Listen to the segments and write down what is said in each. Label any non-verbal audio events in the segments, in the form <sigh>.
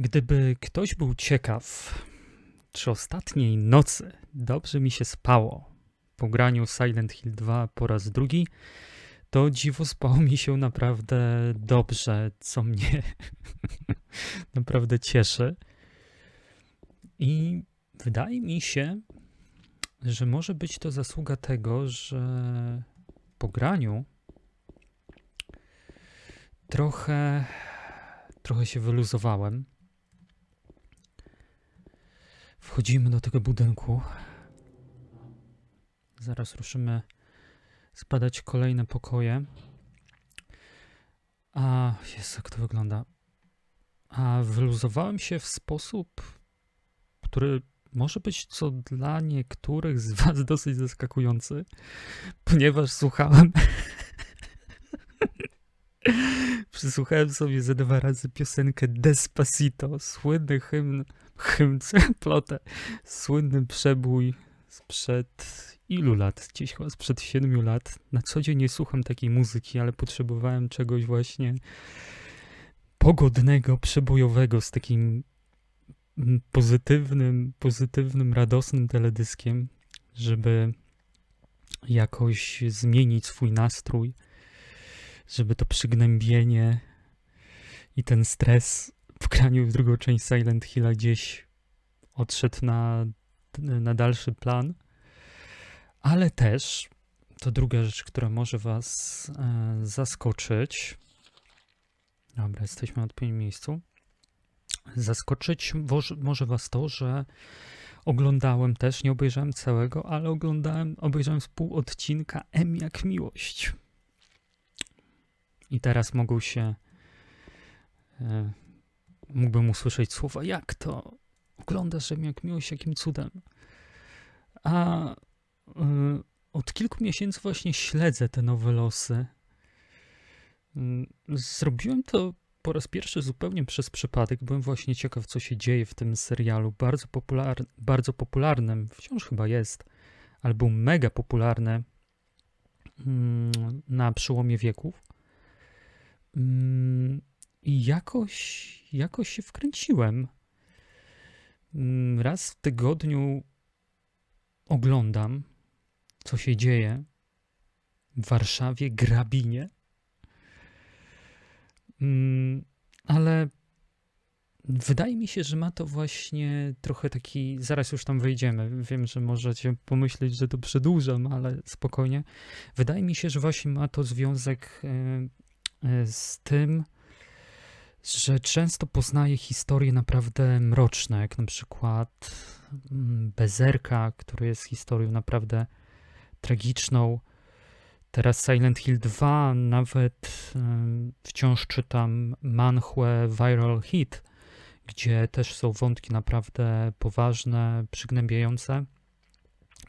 Gdyby ktoś był ciekaw, czy ostatniej nocy dobrze mi się spało po graniu Silent Hill 2 po raz drugi, to dziwo spało mi się naprawdę dobrze, co mnie <laughs> naprawdę cieszy. I wydaje mi się, że może być to zasługa tego, że po graniu trochę, trochę się wyluzowałem. Wchodzimy do tego budynku. Zaraz ruszymy spadać kolejne pokoje. A, jest jak to wygląda. A wyluzowałem się w sposób, który może być co dla niektórych z Was <laughs> dosyć zaskakujący, ponieważ słuchałem. Przysłuchałem sobie ze dwa razy piosenkę Despacito, słynny hymn, hymn, <laughs> plotę, słynny przebój sprzed ilu lat? Gdzieś chyba sprzed siedmiu lat. Na co dzień nie słucham takiej muzyki, ale potrzebowałem czegoś właśnie pogodnego, przebojowego z takim pozytywnym, pozytywnym, radosnym teledyskiem, żeby jakoś zmienić swój nastrój, żeby to przygnębienie i ten stres w graniu w drugą część Silent Hilla gdzieś odszedł na, na dalszy plan. Ale też to druga rzecz, która może Was e, zaskoczyć. Dobra, jesteśmy w odpowiednim miejscu. Zaskoczyć może Was to, że oglądałem też, nie obejrzałem całego, ale oglądałem, obejrzałem z pół odcinka M jak miłość. I teraz mogą się. E, mógłbym usłyszeć słowa, jak to? Oglądasz M jak miłość, jakim cudem? A Y, od kilku miesięcy właśnie śledzę te nowe losy. Y, zrobiłem to po raz pierwszy zupełnie przez przypadek. Byłem właśnie ciekaw, co się dzieje w tym serialu. Bardzo, popular, bardzo popularnym, wciąż chyba jest, ale był mega popularny mm, na przełomie wieków. Mm, I jakoś, jakoś się wkręciłem. Mm, raz w tygodniu oglądam co się dzieje w Warszawie, Grabinie. Mm, ale wydaje mi się, że ma to właśnie trochę taki. Zaraz już tam wejdziemy. Wiem, że możecie pomyśleć, że to przedłużam, ale spokojnie. Wydaje mi się, że właśnie ma to związek e, z tym, że często poznaję historie naprawdę mroczne, jak na przykład mm, Bezerka, który jest historią naprawdę tragiczną. Teraz Silent Hill 2, nawet wciąż czytam manchłę Viral Hit, gdzie też są wątki naprawdę poważne, przygnębiające.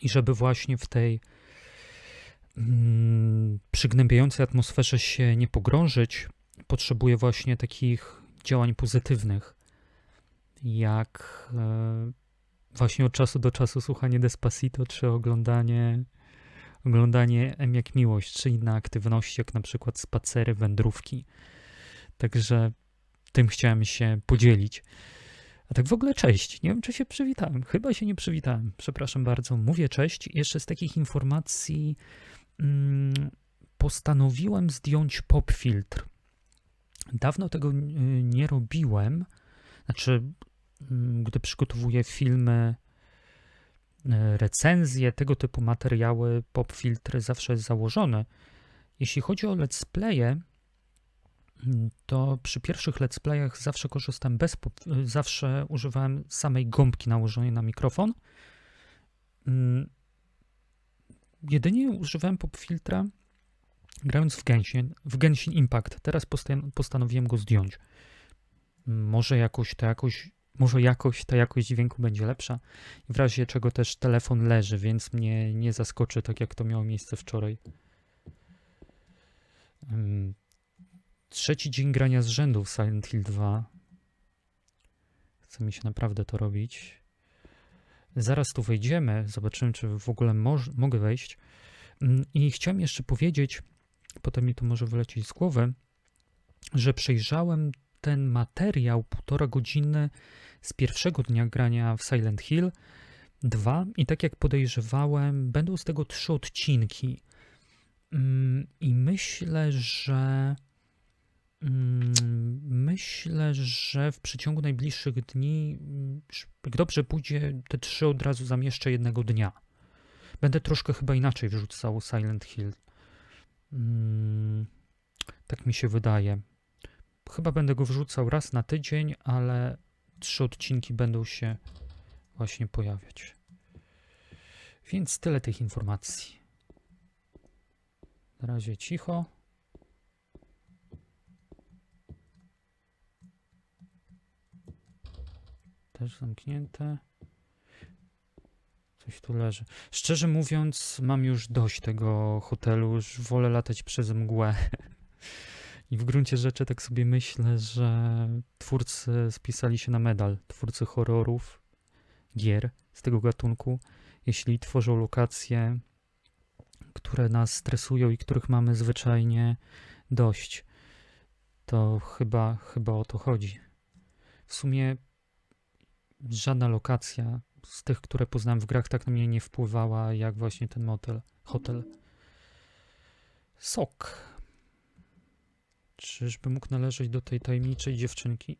I żeby właśnie w tej przygnębiającej atmosferze się nie pogrążyć, potrzebuję właśnie takich działań pozytywnych, jak e, właśnie od czasu do czasu słuchanie Despacito, czy oglądanie oglądanie M jak miłość, czy inne aktywności, jak na przykład spacery, wędrówki. Także tym chciałem się podzielić. A tak w ogóle cześć. Nie wiem, czy się przywitałem. Chyba się nie przywitałem. Przepraszam bardzo. Mówię cześć. Jeszcze z takich informacji mm, postanowiłem zdjąć pop filtr. Dawno tego nie robiłem. Znaczy, mm, gdy przygotowuję filmy E, recenzje, tego typu materiały, pop filtry zawsze jest założone. Jeśli chodzi o let's playe, mm, to przy pierwszych let's playach zawsze korzystam bez pop, e, zawsze używałem samej gąbki nałożonej na mikrofon. Jedynie używałem pop filtra grając w Genshin, w Genshin Impact. Teraz postanowiłem go zdjąć. Może jakoś to jakoś może jakoś ta jakość dźwięku będzie lepsza. W razie czego też telefon leży, więc mnie nie zaskoczy, tak jak to miało miejsce wczoraj. Trzeci dzień grania z rzędu w Silent Hill 2. Chce mi się naprawdę to robić. Zaraz tu wejdziemy, zobaczymy, czy w ogóle mogę wejść. I chciałem jeszcze powiedzieć, potem mi to może wylecieć z głowy, że przejrzałem ten materiał półtora godziny z pierwszego dnia grania w Silent Hill 2 i tak jak podejrzewałem, będą z tego trzy odcinki. Mm, I myślę, że mm, myślę, że w przeciągu najbliższych dni, mm, jak dobrze pójdzie, te trzy od razu zamieszczę jednego dnia. Będę troszkę chyba inaczej wrzucał Silent Hill. Mm, tak mi się wydaje. Chyba będę go wrzucał raz na tydzień, ale trzy odcinki będą się właśnie pojawiać. Więc tyle tych informacji. Na razie cicho. Też zamknięte. Coś tu leży. Szczerze mówiąc, mam już dość tego hotelu. Już wolę latać przez mgłę. <laughs> I w gruncie rzeczy tak sobie myślę, że twórcy spisali się na medal. Twórcy horrorów, gier z tego gatunku. Jeśli tworzą lokacje, które nas stresują i których mamy zwyczajnie dość, to chyba, chyba o to chodzi. W sumie żadna lokacja z tych, które poznałem w grach, tak na mnie nie wpływała, jak właśnie ten motel, hotel. Sok. Czyżby mógł należeć do tej tajemniczej dziewczynki,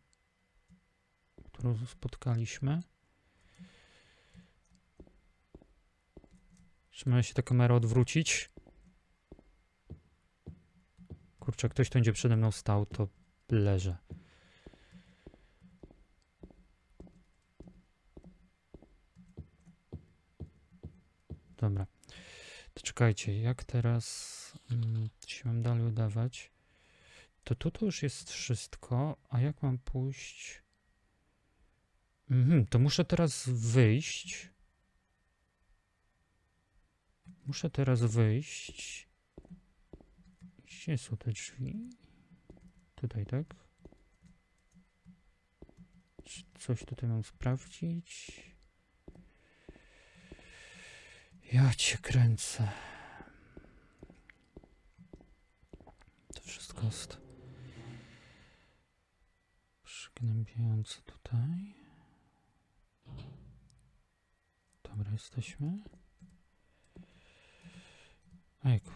którą spotkaliśmy? Czy ma się ta kamera odwrócić? Kurczę, ktoś tu będzie przede mną stał, to leżę. Dobra. To czekajcie, jak teraz mm, się mam dalej udawać? To tu to już jest wszystko, a jak mam pójść? Mhm, to muszę teraz wyjść. Muszę teraz wyjść. Gdzie są te drzwi? Tutaj, tak? Czy coś tutaj mam sprawdzić? Ja cię kręcę. To wszystko jest przygnębiające tutaj. Dobra, jesteśmy. Ejku.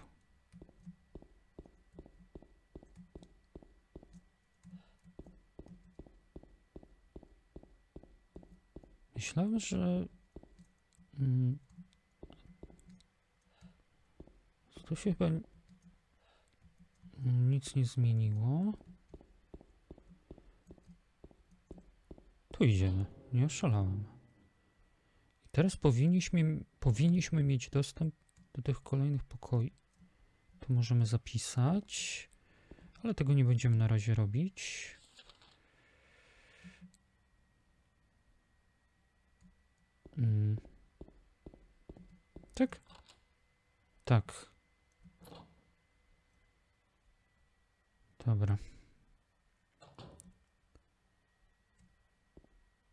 Myślałem, że mm, tu się chyba nic nie zmieniło. Tu idziemy. Nie oszalałem. I teraz powinniśmy, powinniśmy mieć dostęp do tych kolejnych pokoi. Tu możemy zapisać, ale tego nie będziemy na razie robić. Mm. Tak? Tak. Dobra.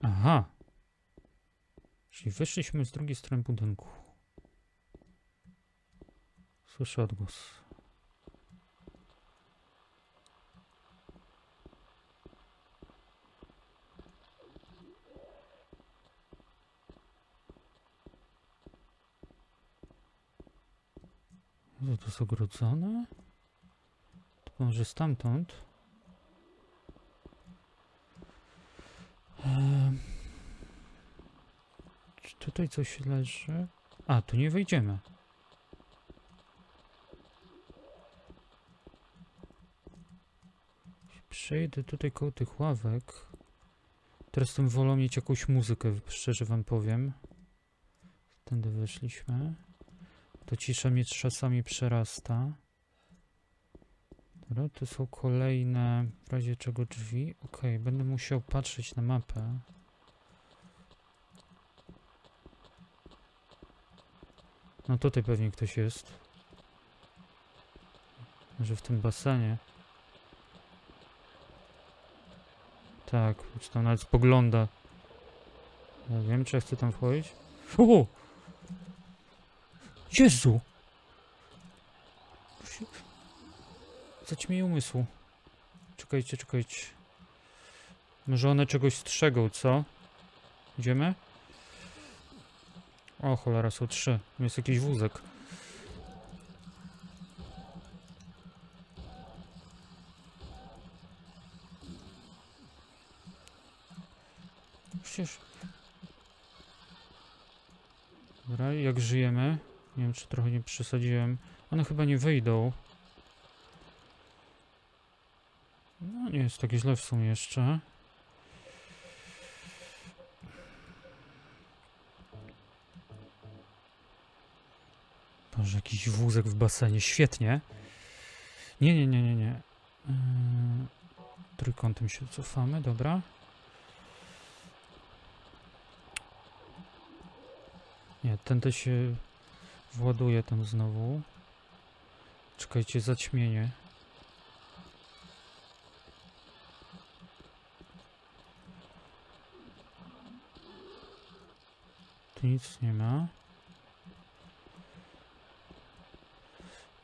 Aha. Czyli wyszliśmy z drugiej strony budynku. Słyszę odgłos. Co to jest ogrodzone? Może stamtąd? Ehm, czy tutaj coś leży? A, tu nie wejdziemy. Przejdę tutaj koło tych ławek. Teraz tym wolą mieć jakąś muzykę, szczerze wam powiem. Tędy weszliśmy. To cisza mnie czasami przerasta. Dobra, tu są kolejne, w razie czego drzwi. Ok, będę musiał patrzeć na mapę. No tutaj pewnie ktoś jest. Może w tym basenie. Tak, czy tam nawet spogląda. Ja wiem, czy ja chcę tam wchodzić. O! Jezu! Zaćmieje umysłu. Czekajcie, czekajcie. Może one czegoś strzegą, co? Idziemy? O, cholera, są trzy. Jest jakiś wózek. Przecież... Dobra, jak żyjemy? Nie wiem, czy trochę nie przesadziłem. One chyba nie wyjdą. No, nie jest tak źle w sumie jeszcze. Boże, jakiś wózek w basenie. Świetnie. Nie, nie, nie, nie, nie. Yy, trójkątem się cofamy, dobra. Nie, tędy się właduje tam znowu. Czekajcie, zaćmienie. Nic nie ma.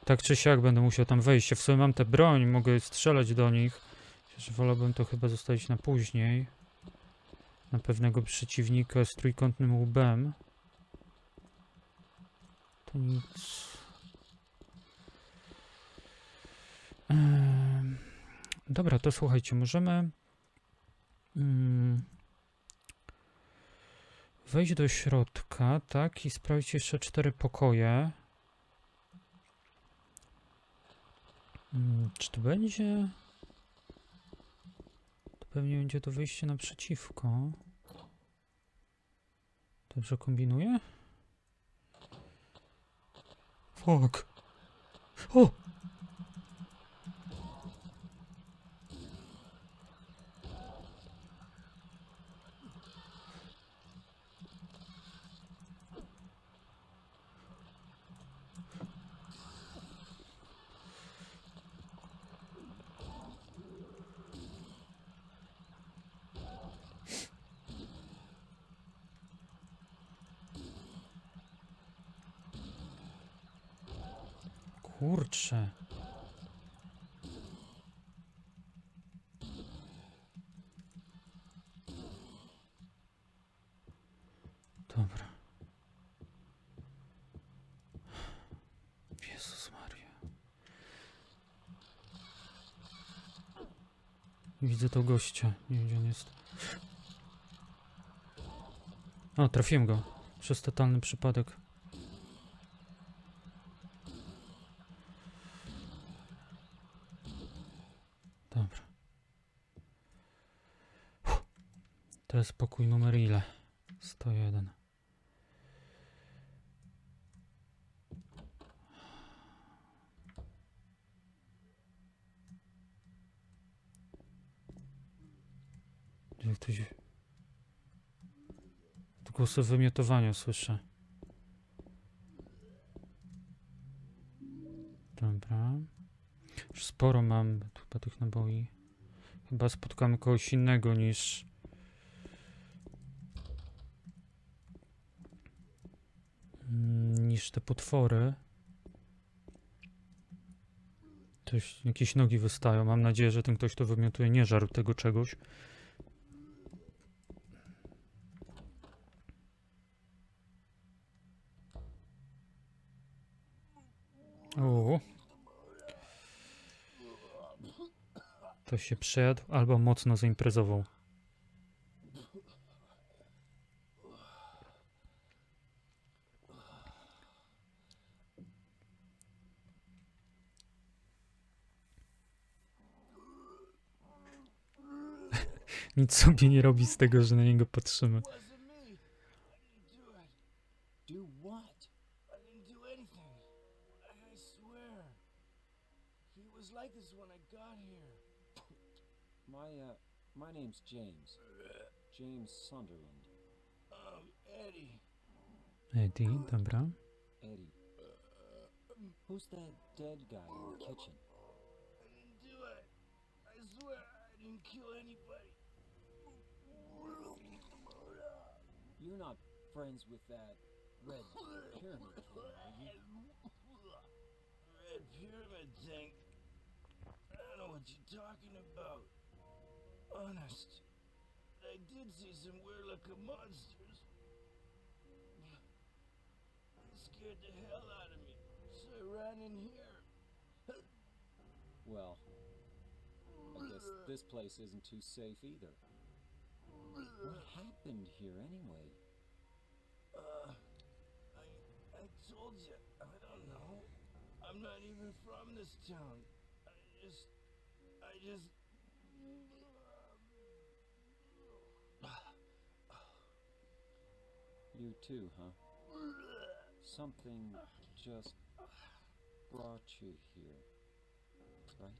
Tak czy siak będę musiał tam wejść. Ja w sumie mam tę broń, mogę strzelać do nich. Chociaż wolałbym to chyba zostawić na później. Na pewnego przeciwnika z trójkątnym łbem. To nic. Dobra, to słuchajcie, możemy mm, wejść do środka, tak, i sprawdzić jeszcze cztery pokoje. Mm, Czy to będzie? To pewnie będzie to wyjście naprzeciwko. Dobrze kombinuję? Fuck. O! Kurczę. Dobra. Jezus Maria. Widzę to gościa. Nie wiem, gdzie on jest. O, trafiłem go. Przez totalny przypadek. Dobra. Uff. To jest pokój numer ile? 101. Jak ktoś... To głosy wymiotowania słyszę. Dobra. Już sporo mam chyba tych naboi. Chyba spotkamy kogoś innego niż. niż te potwory. Coś, jakieś nogi wystają. Mam nadzieję, że ten ktoś, kto wymiotuje, nie żarł tego czegoś. O. To się przejadł albo mocno zaimprezował. <laughs> Nic sobie nie robi z tego, że na niego patrzymy. My name's James. James Sunderland. Um, Eddie. Eddie, dobra. Eddie. Who's that dead guy in the kitchen? I didn't do it. I swear I didn't kill anybody. You're not friends with that red pyramid thing, are you? Red pyramid thing. I don't know what you're talking about. Honest. I did see some weird looking monsters. It scared the hell out of me, so I ran in here. Well, I guess this place isn't too safe either. What happened here anyway? Uh, I, I told you, I don't know. I'm not even from this town. I just, I just. You too, huh? Something just brought you here, right?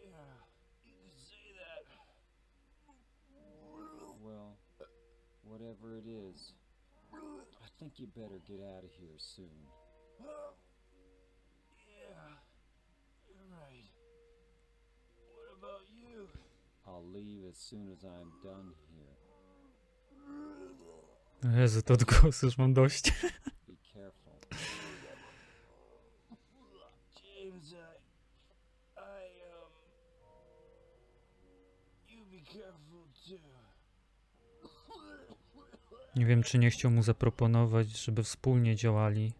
Yeah, you could say that. Well, whatever it is, I think you better get out of here soon. Yeah, you're right. What about you? I'll leave as soon as I'm done here. Jezu, to odgłosy już mam dość. <laughs> Nie wiem, czy nie chciał mu zaproponować, żeby wspólnie działali,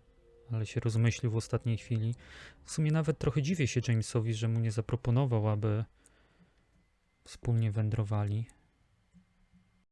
ale się rozmyślił w ostatniej chwili. W sumie nawet trochę dziwię się Jamesowi, że mu nie zaproponował, aby wspólnie wędrowali.